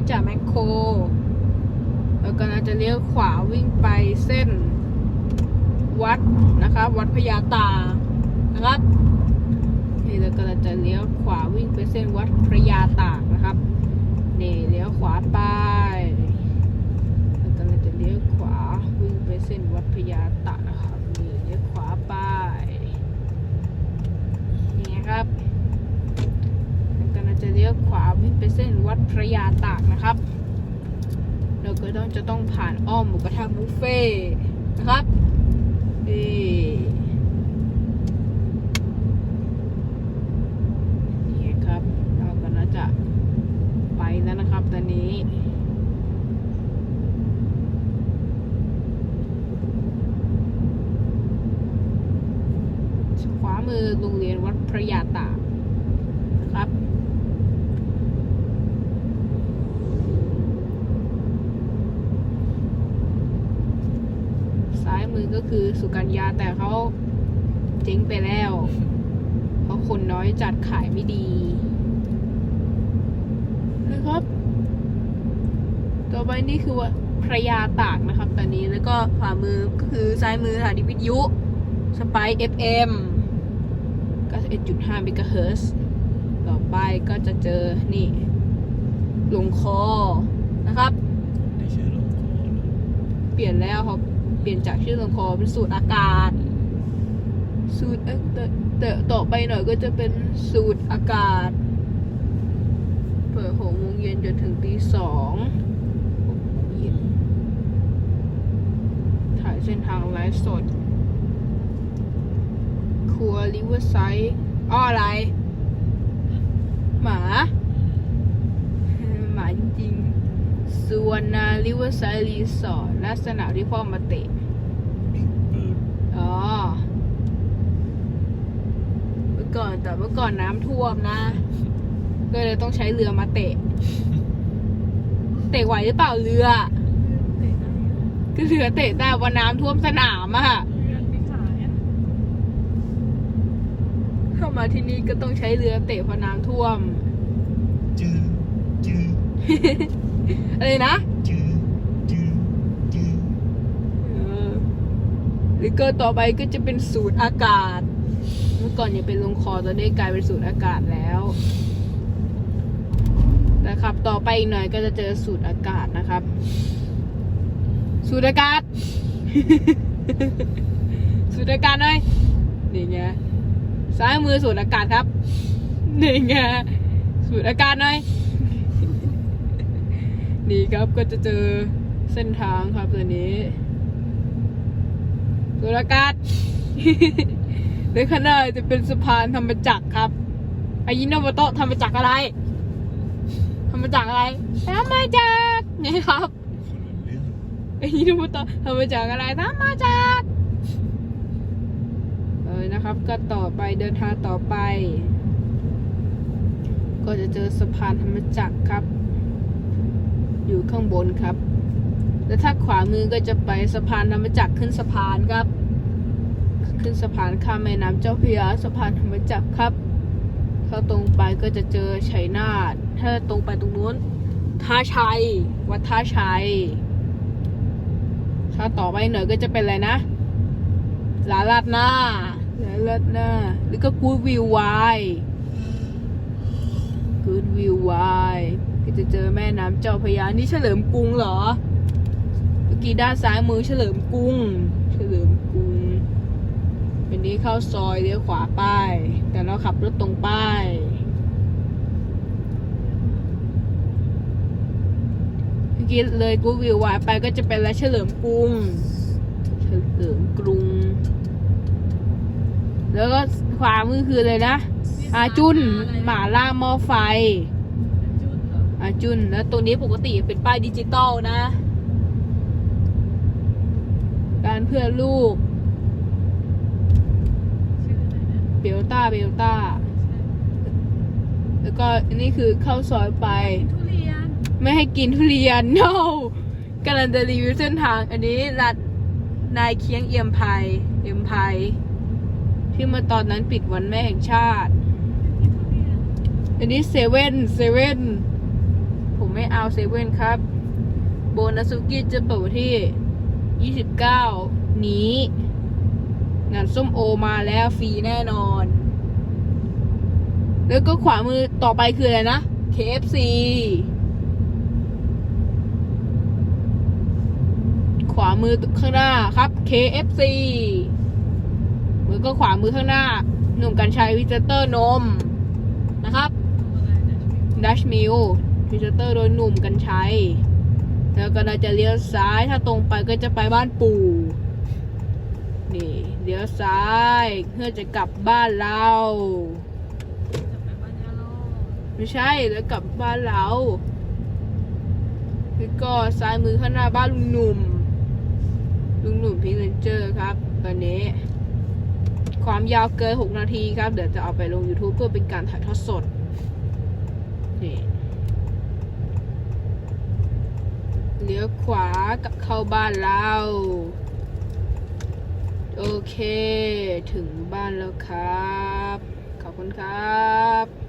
ว้จากแมคโครแล้ก็น่าจะเลี้ยวขวาวิ่งไปเส้น วัดนะคะวัดพญาตานะครับนี่แล้วก็จะเลี้ยวขวาวิ่งไปเส้นวัดพญาตานะครับนี่เลี้ยวขวาไปแล้วก็จะเลี้ยวขวาวิ่งไปเส้นวัดพญาตานะครับนี่เลี้ยวขวาไป ยวขวาวิ่งไปเส้นวัดพระยาตากนะครับ เราก็ต้องจะต้องผ่านอ้อมหมูกระทะบุฟเฟ่นะครับนี่ครับ เราก็น่าจะไปแล้วนะครับตอนนี้ขวามือโรงเรียนวัดพระยาตากนะครับ ซ้าย มือก็คือสุกัญญาแต่เขาเจ๊งไปแล้ว เพราะคนน้อยจัดขายไม่ดีนะครับ ต่อไปนี่คือว่าพระยาตากนะครับ ตอนนี้แล้วก็ขวามือก็คือซ้ายมือสถานีวิทยุสไป FM 91.5เมกะเฮิรตซ์ต่อไปก็จะเจอนี่ลงคอนะครับในชื่อลงคอเลยเปลี่ยนแล้วเขา เปลี่ยนจากชื่อลงคอเป็นสูตรอากาศ สูตรเอ้ยแต่แต่ต่อไปหน่อยก็จะเป็นสูตรอากาศ เปิดหกโมงเย็นจนถึงตีสองถ่ายเส้นทางไลฟ์สด ครัวริเวอร์ไซด์อ้ออะไร หมา หมาจริง ส่วนนาริเวอร์ไซด์รีสอร์ทลักษณะที่พ่อมาเตะเปิดอ๋อเมื่อก่อนแต่เมื่อก่อนน้ำท่วมนะ ก็เลยต้องใช้เรือมาเตะ เตะไหวหรือเปล่าเรือ ก็เรือเตะได้วันน้ำท่วมสนามอะเข้ามาที่นี่ก็ต้องใช้เรือเตะเพราะน้ำท่วมจื้อจื้อ อะไรนะจื้อจื้อจื้อเออหรือก็ต่อไปก็จะเป็นสูตรอากาศ เมื่อก่อนยังเป็นลงคอตอนนี้กลายเป็นสูตรอากาศแล้วแต่ขับ ต่อไปอีกหน่อยก็จะเจอสูตรอากาศนะครับ สูตรอากาศ สูตรอากาศหน่อยนี่ไงซ้ายมือสูตรอากาศครับนี่ไงสูตรอากาศหน่อย นี่ครับก็จะเจอเส้นทางครับตัวนี้สุรากาศในข้างหน้าจะเป็นสะพานธรรมจักรครับอายิโนโมโตะทำมาจากอะไรทำมาจากอะไรทำมาจากนี่ครับคนละเรื่องอายิโนโมโตะทำมาจากอะไรทำมาจากเออนะครับ ก็ต่อไปเดินทางต่อไป ก็จะเจอสะพานธรรมจักรครับ อยู่ข้างบนครับ แล้วถ้าขวามือก็จะไปสะพานธรรมจักรขึ้นสะพานครับ ขึ้นสะพานข้ามแม่น้ำเจ้าพระยาสะพานธรรมจักรครับ ถ้าตรงไปก็จะเจอชัยนาทถ้าตรงไปตรงนู้นท่าชัย วัดท่าชัย ถ้าต่อไปหน่อยก็จะเป็นอะไรนะลาลาดหน้าลาลาดหน้า หรือก็กูดวิวไวกูดวิวไว ก็จะเจอแม่น้ำเจ้าพระยานี่เฉลิมกรุงเหรอเมื่อกี้ด้านซ้ายมือเฉลิมกรุง เฉลิมกรุงวันนี้เข้าซอยเลี้ยวขวาไปแต่เราขับรถตรงไปเมื่อกี้เลยกูวิววายไปก็จะเป็นอะไรเฉลิมกรุง เฉลิมกรุง แล้วก็ขวามือคือเลยนะอาจุนหมาล่ามอไฟ อาจุนแล้วตัวนี้ปกติเป็นป้ายดิจิตอลนะ การเพื่อลูกเบลต้าเบลต้าแล้วก็อันนี้คือเข้าซอยไปยไม่ให้กินทุเรียน no กำลังจะรีวิวเส้นทาง อันนี้รัดนายเคียงเอียมไพยเอียมไพยที่มื่อตอนนั้นปิดวันแม่แห่งชาติ อันนี้เซเว่นเซเว่น เอาเซเว่นครับ โบนัสุกิจะเปิดที่ 29 นี้ งานส้มโอมาแล้วฟรีแน่นอน แล้วก็ขวามือต่อไปคืออะไรนะ KFC ขวามือข้างหน้าครับ KFC มือก็ขวามือข้างหน้า หนุ่มกัญชัยวิจเตอร์นม นะครับดัชมิล วิจเตอร์โดยหนุ่มกัญชัยแล้วก็เราจะเลี้ยวซ้ายถ้าตรงไปก็จะไปบ้านปู่นี่เลี้ยวซ้ายเพื่อจะกลับบ้านเราไม่ใช่แล้วกลับบ้านเราแล้วก็ซ้ายมือข้างหน้าบ้านลุงหนุ่มลุงหนุ่มพรีเซนเจอร์ครับ ตอนนี้ ความยาวเกิน 6 นาทีครับ เดี๋ยวจะเอาไปลง YouTube เพื่อเป็นการถ่ายทอดสดนี่ เลี้ยวขวากับเข้าบ้านเรา โอเค ถึงบ้านแล้วครับ ขอบคุณครับ